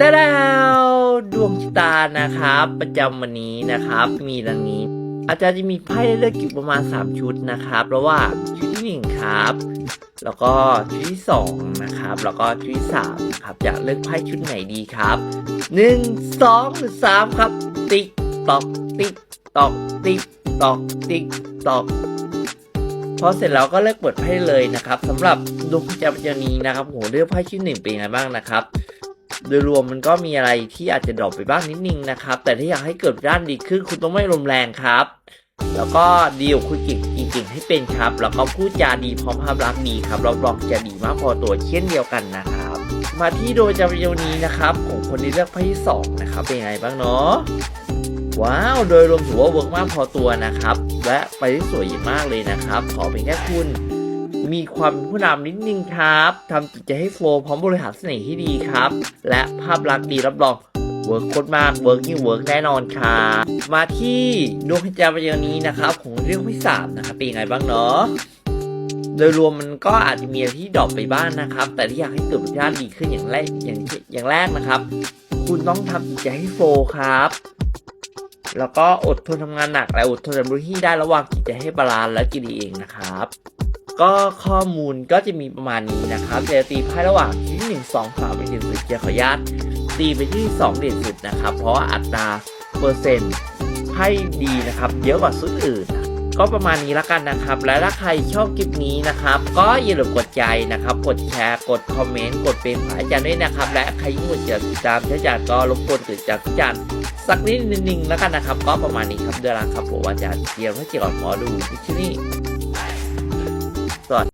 แต่แล้วดวงชะตานะครับ ประจำวันนี้นะครับ มีดังนี้ อาจารย์จะมีไพ่เลือกอยู่ประมาณ 3 ชุดนะครับระหว่างชุดที่1ครับ แล้วก็ชุดที่2นะครับ แล้วก็ชุดที่3นะครับจะเลือกไพ่ชุดไหนดีครับ 1 2หรือ3ครับ ติ๊กตอกติ๊กตอกติ๊กตอกติ๊กตอกพอเสร็จแล้วก็เลือกเปิดไพ่เลยนะครับสำหรับดวงประจำวันนี้นะครับโหเลือกไพ่ชุดหนึ่งเป็นยังไงบ้างนะครับ โดยรวมมันก็มีอะไรที่อาจจะดรอปไปบ้างนิดนึงนะครับ แต่ถ้าอยากให้เกิดด้านดีขึ้นคุณต้องไม่ลมแรงครับ แล้วก็ดีลคุยกิจจริงๆให้เป็นครับ แล้วก็พูดจาดีพร้อมภาพลักษณ์ดีครับรับรองจะดีมากพอตัวเช่นเดียวกันนะครับ มาที่โดยจำเป็นวันนี้นะครับของคนที่เลือกไพ่ที่สองนะครับเป็นยังไงบ้างเนาะว้าว โดยรวมถือว่าเวิร์กมากพอตัวนะครับ และไปได้สวยมากเลยนะครับ ขอเป็นแค่คุณ มีความเป็นผู้นำนิดนึงครับทำจิตใจให้โฟล์พร้อมบริหารเสน่ห์ที่ดีครับ และภาพลักษณ์ดีรับรองเวิร์กโคตรมากเวิร์กยิ่งเวิร์กแน่นอนครับมาที่ดวงพิจารณานี้นะครับของเรื่องที่สามนะครับเป็นยังไงบ้างเนาะโดยรวมมันก็อาจจะมีที่ดรอปไปบ้างนะครับ แต่ที่อยากให้เกิดผลงานดีขึ้นอย่างแรกอย่างอย่างแรกนะครับ คุณต้องทำจิตใจให้โฟล์ครับ แล้วก็อดทนทำงานหนักและอดทนทำรุ่ที่ได้ระหว่างจิตใจให้บาลานซ์และกินเองนะครับ ก็ข้อมูลก็จะมีประมาณนี้นะครับจะตีไพ่ระหว่างที่1 2 3เป็นเด่นสุดจะขออนุญาตตีไปที่2เด่นสุดนะครับ เพราะว่าอัตราเปอร์เซ็นต์ไพ่ดีนะครับเยอะกว่าสุดอื่น ก็ประมาณนี้ละกันนะครับ และถ้าใครชอบคลิปนี้นะครับ ก็อย่าลืมกดใจนะครับ กดแชร์ กดคอมเมนต์ กดเป็นผายจานด้วยนะครับ และใครยิ่กดติดตามใช้จานก็รบกวนกดจากจานสักนิดนึงแล้วกันนะครับ ก็ประมาณนี้ครับเดือนละครับผมอาจารย์เกียร์พระเกี่ยวกับหมอดูที่นี่